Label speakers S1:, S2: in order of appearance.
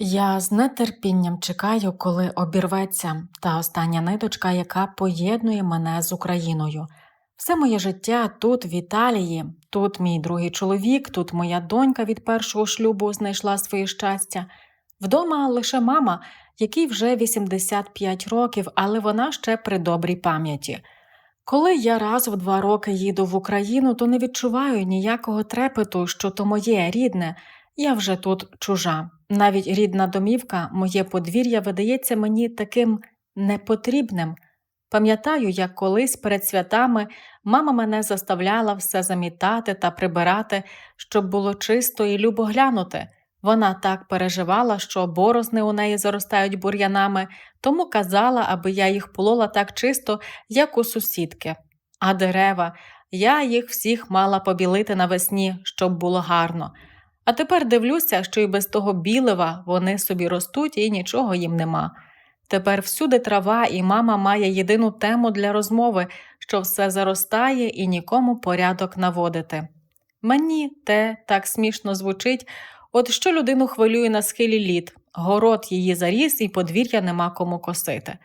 S1: Я з нетерпінням чекаю, коли обірветься та остання ниточка, яка поєднує мене з Україною. Все моє життя тут, в Італії, тут мій другий чоловік, тут моя донька від першого шлюбу знайшла своє щастя. Вдома лише мама, якій вже 85 років, але вона ще при добрій пам'яті. Коли я раз в два роки їду в Україну, то не відчуваю ніякого трепету, що то моє рідне, я вже тут чужа. Навіть рідна домівка, моє подвір'я видається мені таким непотрібним. Пам'ятаю, як колись перед святами мама мене заставляла все замітати та прибирати, щоб було чисто і любо глянути. Вона так переживала, що борозни у неї заростають бур'янами, тому казала, аби я їх полола так чисто, як у сусідки. А дерева, я їх всіх мала побілити навесні, щоб було гарно. А тепер дивлюся, що і без того білива вони собі ростуть і нічого їм нема. Тепер всюди трава, і мама має єдину тему для розмови, що все заростає і нікому порядок наводити. Мені те так смішно звучить, от що людину хвилює на схилі літ, город її заріс і подвір'я нема кому косити.